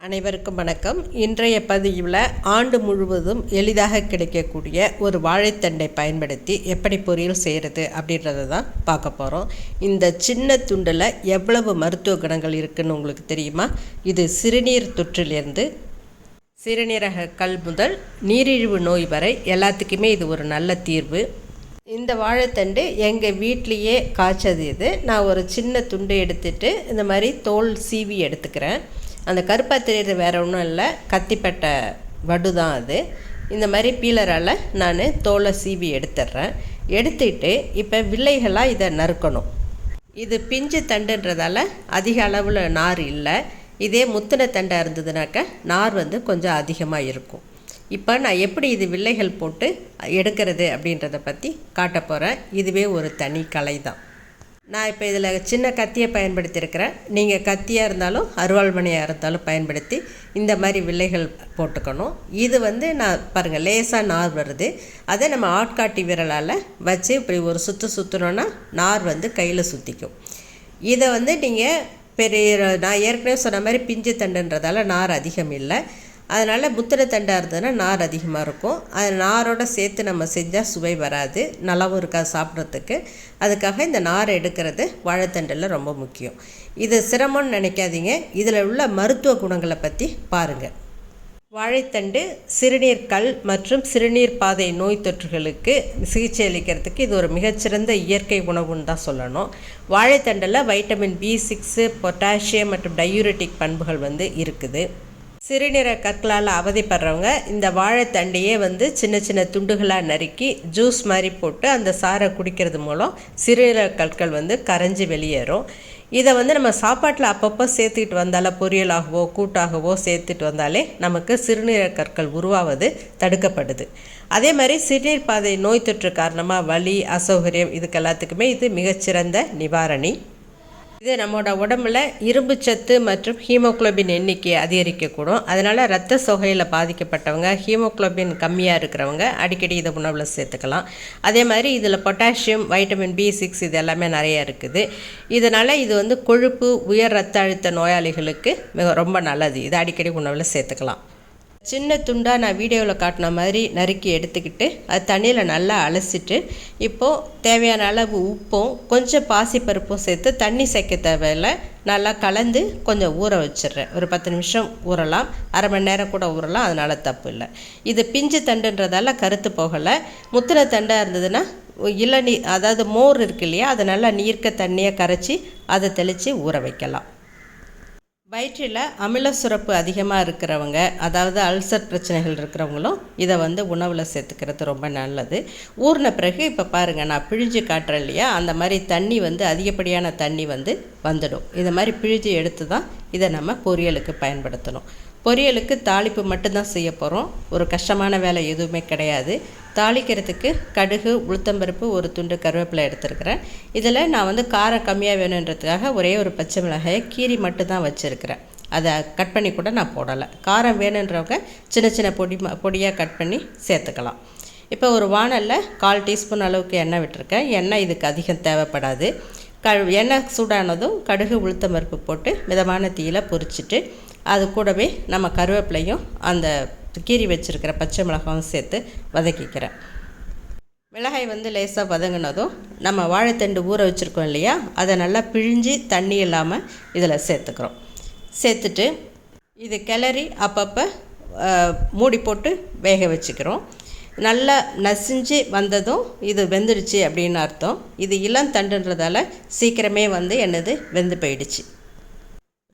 அனைவருக்கும் வணக்கம். இன்றைய பதிவில் ஆண்டு முழுவதும் எளிதாக கிடைக்கக்கூடிய ஒரு வாழைத்தண்டை பயன்படுத்தி எப்படி பொரியல் செய்கிறது அப்படின்றத தான் பார்க்க போகிறோம் இந்த சின்ன துண்டில் எவ்வளவு மருத்துவ குணங்கள் இருக்குதுன்னு உங்களுக்கு தெரியுமா? இது சிறுநீர் தொற்றிலிருந்து சிறுநீரக கல் முதல் நீரிழிவு நோய் வரை எல்லாத்துக்குமே இது ஒரு நல்ல தீர்வு. இந்த வாழைத்தண்டு எங்கள் வீட்லேயே காய்ச்சது இது நான் ஒரு சின்ன துண்டு எடுத்துட்டு இந்த மாதிரி தோல் சீவி எடுத்துக்கிறேன். அந்த கருப்பாக தெரியுறது வேறு ஒன்றும் இல்லை. கத்திப்பட்ட வடு தான் அது. இந்த மாதிரி பீலரால் நான் தோலை சீவி எடுத்துடுறேன் எடுத்துட்டு இப்போ வில்லைகளாக இதை நறுக்கணும். இது பிஞ்சு தண்டுன்றதால அதிக அளவில் நார் இல்லை. இதே முத்தின தண்டாக இருந்ததுனாக்க நார் வந்து கொஞ்சம் அதிகமாக இருக்கும். இப்போ நான் எப்படி இது வில்லைகள் போட்டு எடுக்கிறது அப்படின்றத பற்றி காட்ட போகிறேன் இதுவே ஒரு தனி கலை தான் நான் இப்போ இதில் சின்ன கத்தியை பயன்படுத்தியிருக்கிறேன். நீங்கள் கத்தியாக இருந்தாலும் அருவாள்மணியாக இருந்தாலும் பயன்படுத்தி இந்த மாதிரி வில்லைகள் போட்டுக்கணும். இது வந்து நான் பாருங்கள் லேசாக நார் வருது. அதை நம்ம ஆட்காட்டி விரலால் வச்சு இப்படி ஒரு சுற்று சுற்றினோன்னா நார் வந்து கையில் சுற்றிக்கும் இதை வந்து நீங்கள் பெரிய நான் ஏற்கனவே சொன்ன மாதிரி பிஞ்சு தண்டுன்றதால நார் அதிகம் இல்லை. அதனால் முத்திரை தண்டாக இருந்ததுன்னா நார் அதிகமாக இருக்கும். அது நாரோட சேர்த்து நம்ம செஞ்சால் சுவை வராது. நல்லாவும் இருக்காது சாப்பிட்றதுக்கு. அதுக்காக இந்த நார் எடுக்கிறது வாழைத்தண்டில் ரொம்ப முக்கியம். இது சிரமம்னு நினைக்காதீங்க. இதில் உள்ள மருத்துவ குணங்களை பற்றி பாருங்கள் வாழைத்தண்டு சிறுநீர் கல் மற்றும் சிறுநீர் பாதை நோய் தொற்றுகளுக்கு சிகிச்சை அளிக்கிறதுக்கு இது ஒரு மிகச்சிறந்த இயற்கை உணவுன்னு தான் சொல்லணும். வாழைத்தண்டில் வைட்டமின் பி சிக்ஸு பொட்டாசியம் மற்றும் டயூரெட்டிக் பண்புகள் வந்து இருக்குது. சிறுநீர கற்களால் அவதிப்படுறவங்க இந்த வாழைத்தண்டையே வந்து சின்ன சின்ன துண்டுகளாக நறுக்கி ஜூஸ் மாதிரி போட்டு அந்த சாரை குடிக்கிறது மூலம் சிறுநீரக கற்கள் வந்து கரைஞ்சி வெளியேறும். இதை வந்து நம்ம சாப்பாட்டில் அப்பப்போ சேர்த்துக்கிட்டு வந்தாலே பொரியலாகவோ கூட்டாகவோ சேர்த்துட்டு வந்தாலே நமக்கு சிறுநீரக கற்கள் உருவாவது தடுக்கப்படுது. அதே மாதிரி சிறுநீர் பாதை நோய் தொற்று காரணமாக வலி அசௌகரியம் இதுக்கு எல்லாத்துக்குமே இது மிகச்சிறந்த நிவாரணி. இது நம்மளோட உடம்புல இரும்பு சத்து மற்றும் ஹீமோக்ளோபின் எண்ணிக்கை அதிகரிக்கக்கூடும். அதனால் ரத்த சொகையில் பாதிக்கப்பட்டவங்க ஹீமோக்ளோபின் கம்மியாக இருக்கிறவங்க அடிக்கடி இதை உணவில் சேர்த்துக்கலாம். அதே மாதிரி இதில் பொட்டாசியம் வைட்டமின் பி சிக்ஸ் இது எல்லாமே நிறைய இருக்குது. இதனால் இது வந்து கொழுப்பு உயர் ரத்த அழுத்த நோயாளிகளுக்கு மிக ரொம்ப நல்லது. இதை அடிக்கடி உணவில் சேர்த்துக்கலாம். சின்ன துண்டாக நான் வீடியோவில் காட்டின மாதிரி நறுக்கி எடுத்துக்கிட்டு அது தண்ணியில் நல்லா அலசிட்டு இப்போது தேவையான அளவு உப்பும் கொஞ்சம் பாசிப்பருப்பும் சேர்த்து தண்ணி சேர்க்க தேவையில்லை. நல்லா கலந்து கொஞ்சம் ஊற வச்சிடுறேன். ஒரு பத்து நிமிஷம் ஊறலாம். அரை மணி நேரம் கூட ஊறலாம். அதனால் தப்பு இல்லை. இது பிஞ்சு தண்டுன்றதால கருத்து போகலை. முத்தின தண்டாக இருந்ததுன்னா இளநீர் அதாவது மோர் இருக்கு இல்லையா அதை நல்லா நீர்க்க தண்ணியை கரைச்சி அதை தெளித்து ஊற வைக்கலாம். வயிற்றில் அமில சுரப்பு அதிகமாக இருக்கிறவங்க அதாவது அல்சர் பிரச்சனைகள் இருக்கிறவங்களும் இதை வந்து உணவில் சேர்த்துக்கிறது ரொம்ப நல்லது. ஊறின பிறகு இப்போ பாருங்கள் நான் பிழிஞ்சு காட்டுறேன் இல்லையா? அந்த மாதிரி தண்ணி வந்து அதிகப்படியான தண்ணி வந்து வந்துடும். இதை மாதிரி பிழிஞ்சு எடுத்து தான் இதை நம்ம பொரியலுக்கு பயன்படுத்தணும். பொரியலுக்கு தாளிப்பு மட்டும்தான் செய்ய போகிறோம் ஒரு கஷ்டமான வேலை எதுவுமே கிடையாது. தாளிக்கிறதுக்கு கடுகு உளுத்தம்பருப்பு ஒரு துண்டு கருவேப்பிலை எடுத்துருக்கிறேன். இதில் நான் வந்து காரம் கம்மியாக வேணுன்றதுக்காக ஒரே ஒரு பச்சை மிளகாயை கீரி மட்டும்தான் வச்சுருக்கிறேன். அதை கட் பண்ணி கூட நான் போடலை. காரம் வேணுன்றவங்க சின்ன சின்ன பொடி பொடியாக கட் பண்ணி சேர்த்துக்கலாம். இப்போ ஒரு வானலில் கால் டீஸ்பூன் அளவுக்கு எண்ணெய் விட்டுருக்கேன். எண்ணெய் இதுக்கு அதிகம் தேவைப்படாது. க எண்ணெய் சூடானதும் கடுகு உளுத்தம்பருப்பு போட்டு மிதமான தீயில் பொரிச்சிட்டு அது கூடவே நம்ம கருவேப்பிலையும் அந்த கீறி வச்சுருக்கிற பச்சை மிளகாவும் சேர்த்து வதக்கிக்கிறேன். மிளகாய் வந்து லேசாக வதங்கினதும் நம்ம வாழைத்தண்டு ஊற வச்சுருக்கோம் இல்லையா? அதை நல்லா பிழிஞ்சு தண்ணி இல்லாமல் இதில் சேர்த்துக்கிறோம். சேர்த்துட்டு இது கிளறி அப்பப்போ மூடி போட்டு வேக வச்சுக்கிறோம். நல்லா நசிஞ்சு வந்ததும் இது வெந்துடுச்சு அப்படின்னு அர்த்தம். இது இளம் தண்டுன்றதால சீக்கிரமே வந்து என்னது வெந்து போயிடுச்சு.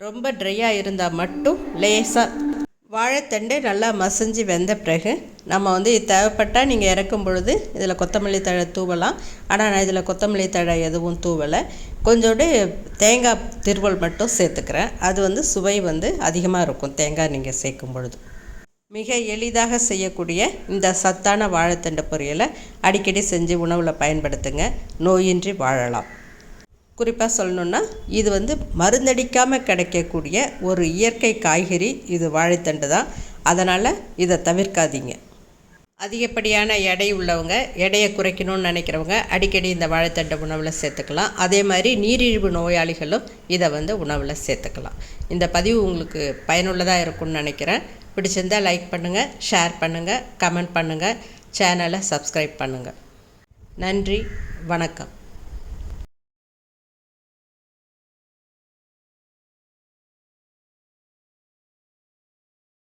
ரொம்ப ட்ரையாக இருந்தால் மட்டும் லேசாக வாழைத்தண்டு நல்லா மசிஞ்சு வெந்த பிறகு நம்ம வந்து இது தேவைப்பட்டால் நீங்கள் இறக்கும் பொழுது இதில் கொத்தமல்லி தழை தூவலாம். ஆனால் நான் இதில் கொத்தமல்லி தழை எதுவும் தூவலை. கொஞ்சோண்டு தேங்காய் திருவல் மட்டும் சேர்த்துக்கிறேன். அது வந்து சுவை வந்து அதிகமாக இருக்கும் தேங்காய் நீங்கள் சேர்க்கும் பொழுது. மிக எளிதாக செய்யக்கூடிய இந்த சத்தான வாழைத்தண்டு பொரியலை அடிக்கடி செஞ்சு உணவில் பயன்படுத்துங்க. நோயின்றி வாழலாம். குறிப்பாக சொல்லணுன்னா இது வந்து மருந்தடிக்காமல் கிடைக்கக்கூடிய ஒரு இயற்கை காய்கறி இது வாழைத்தண்டு தான். அதனால் இதை தவிர்க்காதீங்க. அதிகப்படியான எடை உள்ளவங்க எடையை குறைக்கணும்னு நினைக்கிறவங்க அடிக்கடி இந்த வாழைத்தண்டை உணவில் சேர்த்துக்கலாம். அதே மாதிரி நீரிழிவு நோயாளிகளும் இதை வந்து உணவில் சேர்த்துக்கலாம். இந்த பதிவு உங்களுக்கு பயனுள்ளதாக இருக்கும்னு நினைக்கிறேன். பிடிச்சிருந்தால் லைக் பண்ணுங்கள் ஷேர் பண்ணுங்கள் கமெண்ட் பண்ணுங்கள் சேனலை சப்ஸ்கிரைப் பண்ணுங்கள் நன்றி வணக்கம்.